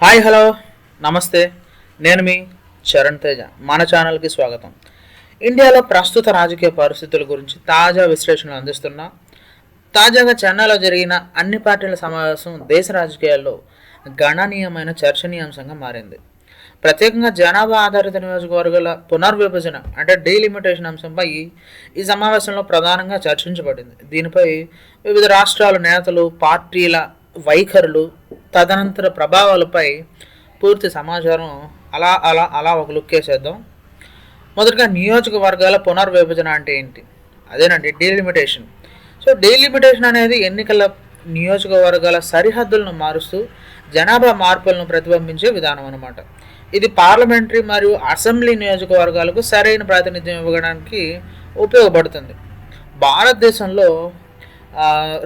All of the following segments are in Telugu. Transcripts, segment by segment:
Hi hello. నమస్తే. నేను మీ చరణ్ తేజ. మన ఛానల్కి స్వాగతం. ఇండియాలో ప్రస్తుత రాజకీయ పరిస్థితుల గురించి తాజా విశ్లేషణలు అందిస్తున్నా తాజాగా చెన్నైలో జరిగిన అన్ని పార్టీల సమావేశం దేశ రాజకీయాల్లో గణనీయమైన చర్చనీయాంశంగా మారింది. ప్రత్యేకంగా జనాభా ఆధారిత నియోజకవర్గాల పునర్విభజన అంటే డీలిమిటేషన్ అంశంపై ఈ సమావేశంలో ప్రధానంగా చర్చించబడింది. దీనిపై వివిధ రాష్ట్రాల నేతలు పార్టీల వైఖరులు తదనంతర ప్రభావాలపై పూర్తి సమాచారం అలా అలా అలా ఒక లుక్ వేసేద్దాం. మొదటగా నియోజకవర్గాల పునర్విభజన అంటే ఏంటి? అదేనండి డీలిమిటేషన్ సో డీలిమిటేషన్ అనేది ఎన్నికల నియోజకవర్గాల సరిహద్దులను మారుస్తూ జనాభా మార్పులను ప్రతిబింబించే విధానం అనమాట ఇది పార్లమెంటరీ మరియు అసెంబ్లీ నియోజకవర్గాలకు సరైన ప్రాతినిధ్యం ఇవ్వడానికి ఉపయోగపడుతుంది. భారతదేశంలో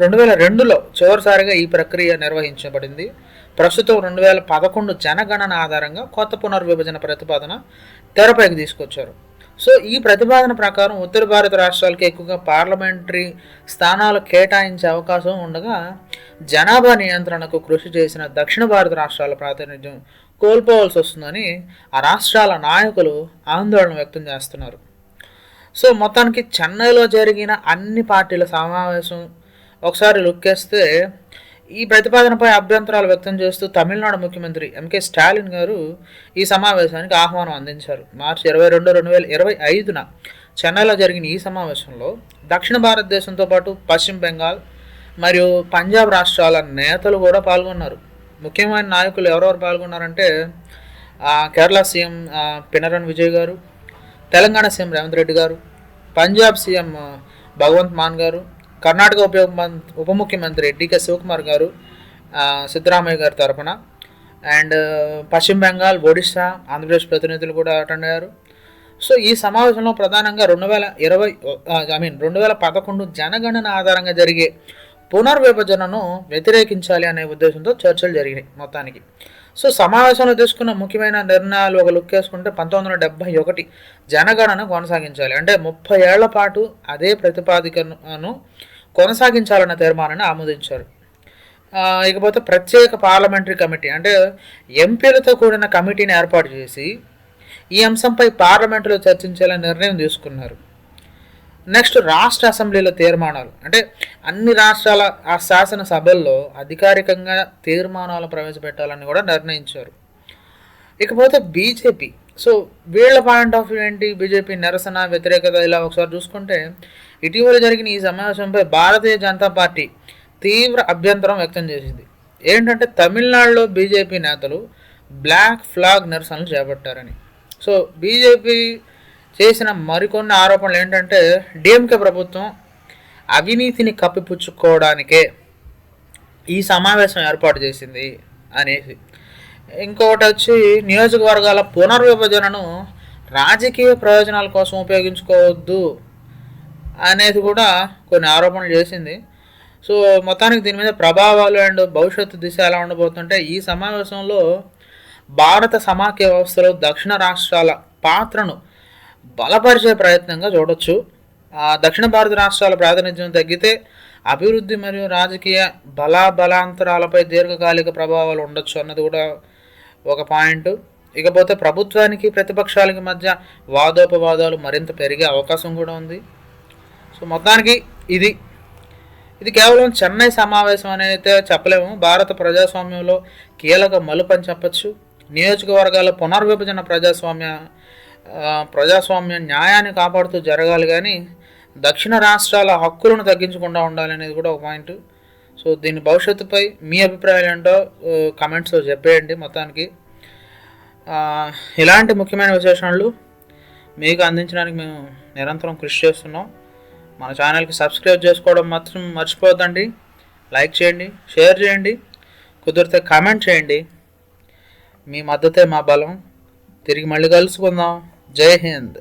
రెండు వేల రెండులో చివరిసారిగా ఈ ప్రక్రియ నిర్వహించబడింది. ప్రస్తుతం రెండు వేల పదకొండు జనగణన ఆధారంగా కొత్త పునర్విభజన ప్రతిపాదన తెరపైకి తీసుకొచ్చారు. సో ఈ ప్రతిపాదన ప్రకారం ఉత్తర భారత రాష్ట్రాలకు ఎక్కువగా పార్లమెంటరీ స్థానాలు కేటాయించే అవకాశం ఉండగా జనాభా నియంత్రణకు కృషి చేసిన దక్షిణ భారత రాష్ట్రాల ప్రాతినిధ్యం కోల్పోవాల్సి వస్తుందని ఆ రాష్ట్రాల నాయకులు ఆందోళన వ్యక్తం చేస్తున్నారు. సో మొత్తానికి చెన్నైలో జరిగిన అన్ని పార్టీల సమావేశం ఒకసారి లుక్కేస్తే ఈ ప్రతిపాదనపై అభ్యంతరాలు వ్యక్తం చేస్తూ తమిళనాడు ముఖ్యమంత్రి ఎంకే స్టాలిన్ గారు ఈ సమావేశానికి ఆహ్వానం అందించారు. మార్చి ఇరవై రెండు రెండు వేల ఇరవై ఐదున చెన్నైలో జరిగిన ఈ సమావేశంలో దక్షిణ భారతదేశంతో పాటు పశ్చిమ బెంగాల్ మరియు పంజాబ్ రాష్ట్రాల నేతలు కూడా పాల్గొన్నారు. ముఖ్యమైన నాయకులు ఎవరెవరు పాల్గొన్నారంటే కేరళ సీఎం పినరన్ విజయ్ గారు తెలంగాణ సీఎం రేవంత్ రెడ్డి గారు పంజాబ్ సీఎం భగవంత్ మాన్ గారు కర్ణాటక ఉప ఉప ముఖ్యమంత్రి డికే శివకుమార్ గారు సిద్ధరామయ్య గారి తరఫున అండ్ పశ్చిమ బెంగాల్ ఒడిశా ఆంధ్రప్రదేశ్ ప్రతినిధులు కూడా అటెండ్ అయ్యారు. సో ఈ సమావేశంలో ప్రధానంగా రెండు వేల ఇరవై ఐ మీన్ రెండు వేల పదకొండు జనగణన ఆధారంగా జరిగే పునర్విభజనను వ్యతిరేకించాలి అనే ఉద్దేశంతో చర్చలు జరిగినాయి మొత్తానికి. సో సమావేశంలో తీసుకున్న ముఖ్యమైన నిర్ణయాలు ఒక లుక్ వేసుకుంటే పంతొమ్మిది వందల డెబ్బై ఒకటి జనగణన కొనసాగించాలి. అంటే ముప్పై ఏళ్ళ పాటు అదే ప్రతిపాదికను కొనసాగించాలన్న తీర్మానాన్ని ఆమోదించారు. ఇకపోతే ప్రత్యేక పార్లమెంటరీ కమిటీ అంటే ఎంపీలతో కూడిన కమిటీని ఏర్పాటు చేసి ఈ అంశంపై పార్లమెంటులో చర్చించాలని నిర్ణయం తీసుకున్నారు. నెక్స్ట్ రాష్ట్ర అసెంబ్లీలో తీర్మానాలు. అంటే అన్ని రాష్ట్రాల ఆ శాసనసభల్లో అధికారికంగా తీర్మానాలు ప్రవేశపెట్టాలని కూడా నిర్ణయించారు. ఇకపోతే బీజేపీ. సో వీళ్ళ పాయింట్ ఆఫ్ వ్యూ ఏంటి? బీజేపీ నిరసన వ్యతిరేకత ఇలా ఒకసారి చూసుకుంటే ఇటీవల జరిగిన ఈ సమావేశంపై భారతీయ జనతా పార్టీ తీవ్ర అభ్యంతరం వ్యక్తం చేసింది. ఏంటంటే తమిళనాడులో బీజేపీ నేతలు బ్లాక్ ఫ్లాగ్ నిరసనలు చేపట్టారని. సో బీజేపీ చేసిన మరికొన్ని ఆరోపణలు ఏంటంటే డిఎంకే ప్రభుత్వం అవినీతిని కప్పిపుచ్చుకోవడానికే ఈ సమావేశం ఏర్పాటు చేసింది అనేసి. ఇంకొకటి వచ్చి నియోజకవర్గాల పునర్విభజనను రాజకీయ ప్రయోజనాల కోసం ఉపయోగించుకోవద్దు అనేది కూడా కొన్ని ఆరోపణలు చేసింది. సో మొత్తానికి దీని మీద ప్రభావాలు అండ్ భవిష్యత్తు దిశ ఎలా ఉండబోతుంటే ఈ సమావేశంలో భారత సమాఖ్య వ్యవస్థలో దక్షిణ రాష్ట్రాల పాత్రను బలపరిచే ప్రయత్నంగా చూడొచ్చు. దక్షిణ భారత రాష్ట్రాల ప్రాతినిధ్యం తగ్గితే అభివృద్ధి మరియు రాజకీయ బలాబలాంతరాలపై దీర్ఘకాలిక ప్రభావాలు ఉండొచ్చు అన్నది కూడా ఒక పాయింట్. ఇకపోతే ప్రభుత్వానికి ప్రతిపక్షాలకి మధ్య వాదోపవాదాలు మరింత పెరిగే అవకాశం కూడా ఉంది. సో మొత్తానికి ఇది. ఇది కేవలం చెన్నై సమావేశం అనేది చెప్పలేము. భారత ప్రజాస్వామ్యంలో కీలక మలుపు అని చెప్పచ్చు. నియోజకవర్గాల పునర్విభజన ప్రజాస్వామ్య ప్రజాస్వామ్య న్యాయాన్ని కాపాడుతూ జరగాలి కానీ దక్షిణ రాష్ట్రాల హక్కులను తగ్గించకుండా ఉండాలి అనేది కూడా ఒక పాయింట్. సో దీని భవిష్యత్తుపై మీ అభిప్రాయాలు ఏంటో కమెంట్స్లో చెప్పేయండి మొత్తానికి. ఇలాంటి ముఖ్యమైన విశేషాలు మీకు అందించడానికి మేము నిరంతరం కృషి చేస్తున్నాం. మన ఛానల్కి సబ్స్క్రైబ్ చేసుకోవడం మాత్రం మర్చిపోద్దండి లైక్ చేయండి షేర్ చేయండి కుదిరితే కామెంట్ చేయండి. మీ మద్దతే మా బలం. తిరిగి మళ్ళీ కలుసుకుందాం. जय हिंद।